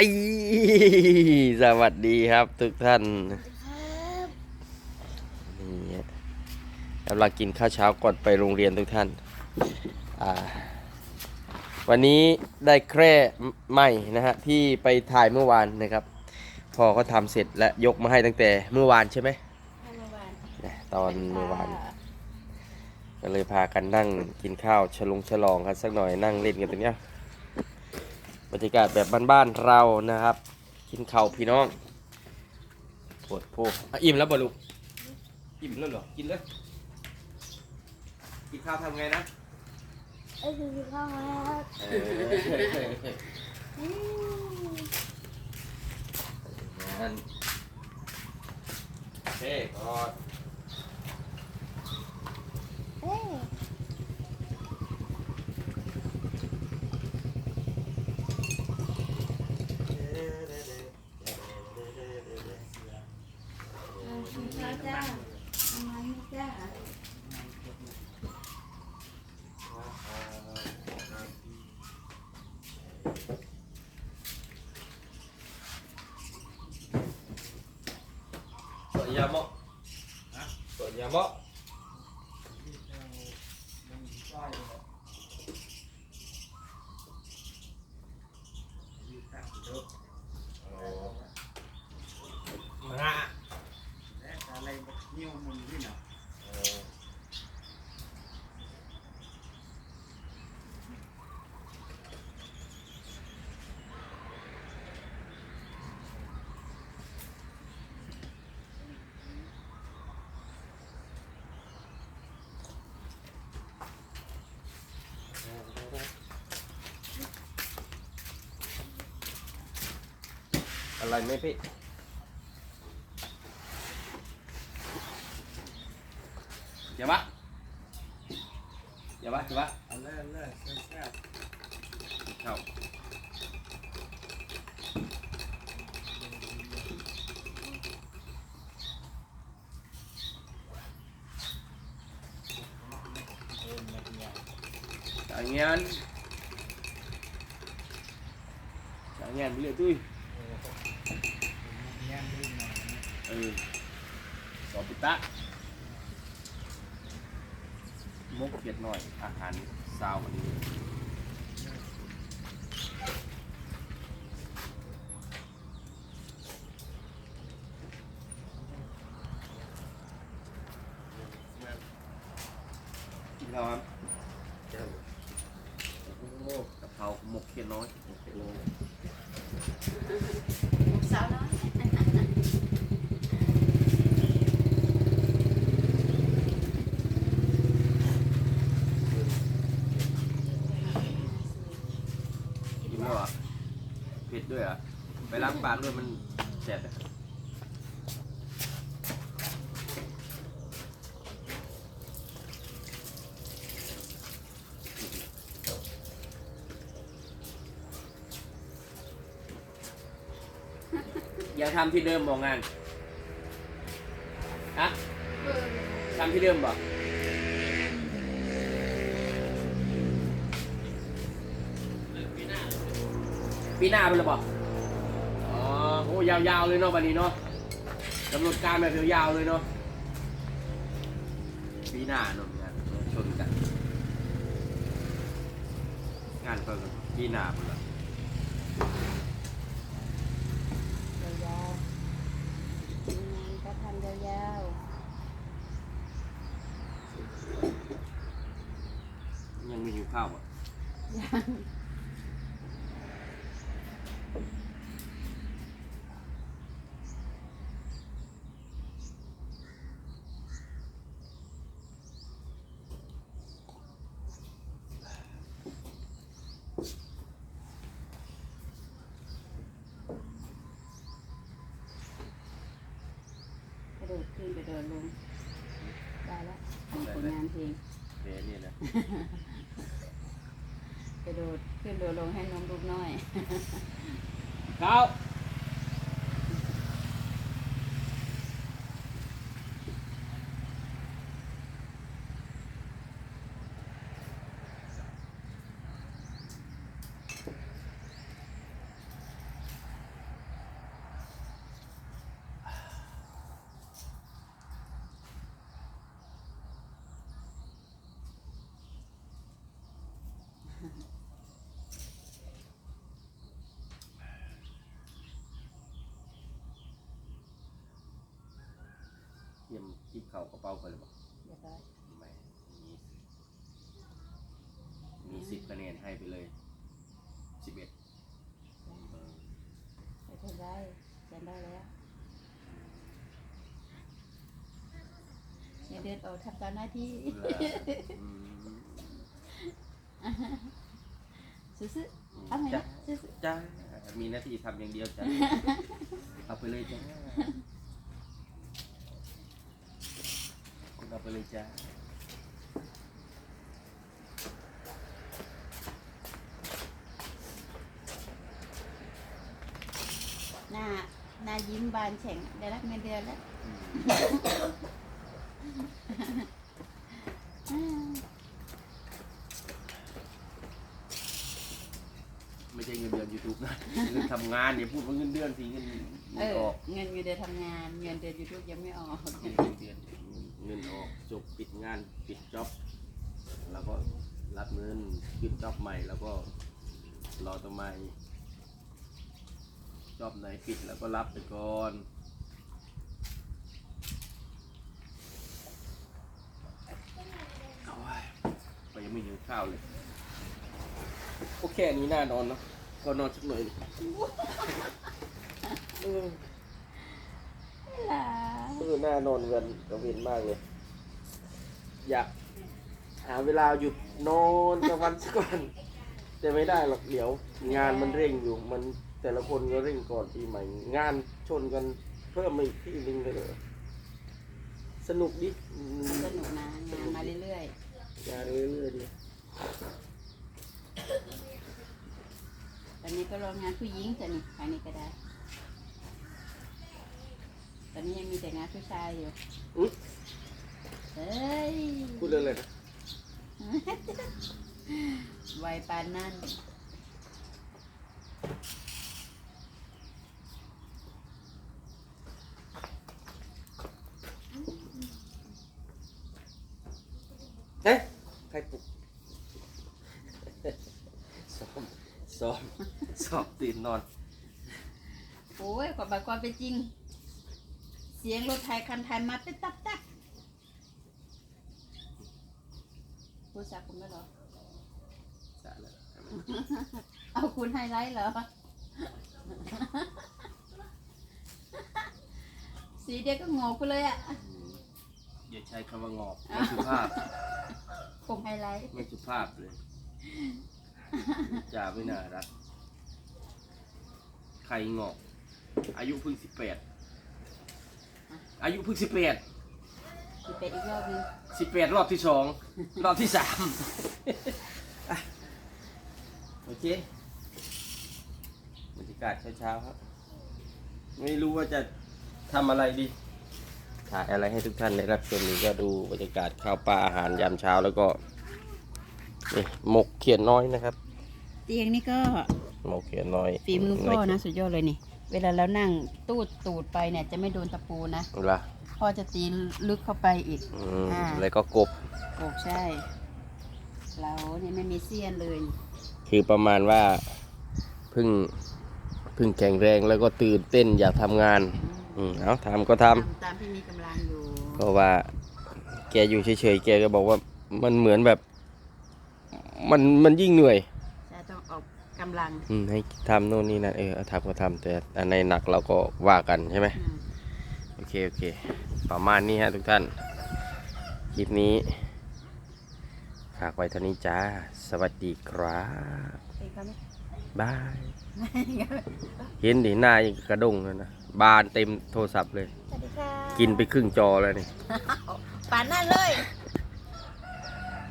ไอสวัสดีครับทุกท่านครับนี่กำลังกินข้าวเช้าก่อนไปโรงเรียนทุกท่านอ่าวันนี้ได้แคร่ใหม่นะฮะที่ไปถ่ายเมื่อวานนะครับ พอเขาทำเสร็จและยกมาให้ตั้งแต่เมื่อวานใช่ไหมให้เมื่อวานนะตอนเมื่อวาน ก็เลยพากันนั่งกินข้าวฉลองฉลองกันสักหน่อยนั่งเล่นกันตรงเนี้ย บรรยากาศแบบบ้านๆเรานะครับ กินข้าวพี่น้องปวดโพอะอิ่มแล้วบ่ลูกอิ่มแล้วเหรอกินเลยกินข้าวทำไงนะเอ้ยคือข้าวครับเอออืมนั่นโอเคกอด เอ้ยเอากินข้าวจ้าเอามาให้จ้า Sogniamo. Sogniamo. มาละ อะไรนิ้วมุนนี่นะ อะไรไหมพี่ เดี๋ยวปะเดี๋ยวปะเดี๋ยวปะเอาเลยเอาเลยแซ่บเข้าจ่ายเงินจ่ายเงินไปเรื่อยตุ้ย ๆแย่งดิ้นหน่อยนะ เออสอบปิตะมุกเผ็ดหน่อย อาหารซาววันนี้กินข้าวครับโอ้กะเพราหมกเขียดน้อยหมกเขียดน้อย สาวน้อย กินแล้วเหรอเผ็ ด้วยเหรอะไปล้างปากด้วยมันแสบอะอย่าทำที่เดิมมองงานฮะทำที่เดิมบ่ ปีหน้าเป็นหรือเปล่าอ๋อโอ้ยาวๆเลยเนาะวันนี้เนาะกำหนดการแบบยาวๆเลยเนาะปีหน้าเนาะงานชนกันงานเปิดปีหน้าหมดละยาวๆงานก็ทำยาวยังไม่หิวข้าวอะๆยัง กระโดดขึ้นกระโดด ลงได้แล้วทำผลงานเพลงเดี๋ยวนี่นะกระโดดขึ้นโดดลงให้น้องลูกน้อยข้าว เเข่ากระเป๋าไปเลยบอกเรียบร้อยไม่มีมีสิบคะแนนให้ไปเลยสิบเอ็ดไม่เป็นไรฉันได้แล้วอย่าเดินออกทำตามหน้าที่ซื้อๆเอาไหมจ้านะซื้อจ้ามีหน้าที่ทำอย่างเดียวจ้าเอาไปเลยจ้า เอาไปเลยจ้าๆหน้าหน้ายิ้มบานแฉ่งได้รับเงินเดือนแล้ว ไม่ใช่เงินเดือน ยูทูบนะเงินทำงานอย่าพูดว่าเงินเดือนสิเงินเอเงินอออกเงินเงินเดือนทำงาน เงินเดือนยูทูบยังไม่ออกเงินเดือนเงินออกจบปิดงานปิดจ็อบแล้วก็รับเงินขึ้นจ็อบใหม่ แล้วก็รอต่อใหม่จ็อบไหนปิดแล้วก็รับไปก่อนเอาไว้ไปยังไม่หิวข้าวเลยโอเคอันนี้น่านอนเนาะ ก็นอนสักหน่อยดิเออเออหน้านอนกันกระเวนมากเลย อยาก หาเวลาหยุดนอนกลางวันสักวันแต่ไม่ได้หรอกเดี๋ยว งานมันเร่งอยู่มันแต่ละคนก็เร่งก่อนปีใหม่ งานชนกันเพิ่มมาอีกที่หนึงเลยเหรอสนุกดิอืมสนุกนะงานมาเรื่อยงานเรื่อยๆดิๆต อนนี้ก็รองานผู้หญิงแต่นี่ทางนี้ก็ได้ ตอนนี้ยังมีแต่งานผู้ชายอยู่อุ๊ยเฮ้ยพูดเรื่องอะไรนะวัยปานนั่น เอ๊ะใครปลุก ซ้อมซ้อมซ้อมตื่ นนอน โอ้ยกว่าบาความเป็นจริง เสียงรถไทยคันไทยมาเป็นตับตับพูดสักคุณไม่หรอจ้ะแล้วเอาคุณไฮไลท์เหรอ สีเดียวก็งอกูเลยอะ อย่าใช้คำว่างอกไม่สุภาพผมไฮไลท์ ไม่สุภาพเลย จ่าไม่น่ารัก ใครงอก อายุเพิ่งสิบแปดอายุเพิ่งสิบแปดสิเป็นอีกรอบนึงสิบแปดรอบที่สองรอบที่สามอะโอเคบรรยากาศเช้าๆครับ ไม่รู้ว่าจะทำอะไรดีถ่ายอะไรให้ทุกท่านได้รับชมนี้ก็ดูบรรยากาศข้าวปลาอาหารยามเช้าแล้วก็นี่หมกเขียนน้อยนะครับ เตียงนี่ก็ หมกเขียนน้อยฝีมือพ่อนะ สุดยอดเลยนี่ เวลาเรานั่งตูดตูดไปเนี่ยจะไม่โดนตะปูนะละพ่อจะตีลึกเข้าไปอีกอืมอ่าแล้วก็กบโอ้ใช่ เราเนี่ยไม่มีเสี้ยนเลย คือประมาณว่าเพึ่งเพึ่งแข็งแรงแล้วก็ตื่นเต้นอยากทำงาน อืมเอาทำก็ทำตามตามที่มีกำลังอยู่เพราะว่าแกอยู่เฉยๆแกก็บอกว่ามันเหมือนแบบ มันมันยิ่งเหนื่อยจะต้องออ กกำลังอืมให้ทำโน่นนี่นั่นเออเอาทำก็ทำแต่อันในหนักเราก็ว่ากันใช่ไหมอืมโอเคโอเค ประมาณนี้ฮะทุกท่าน คลิปนี้ฝากไว้เท่านี้จ้า สวัสดีครับเป็นเขาไหมบาย เห็นดิหน้ายังกระด้งเลยนะ บานเต็มโทรศัพท์เลย สวัสดีค่ะกินไปครึ่งจอแล้วนี่ ป่านนั่นเลย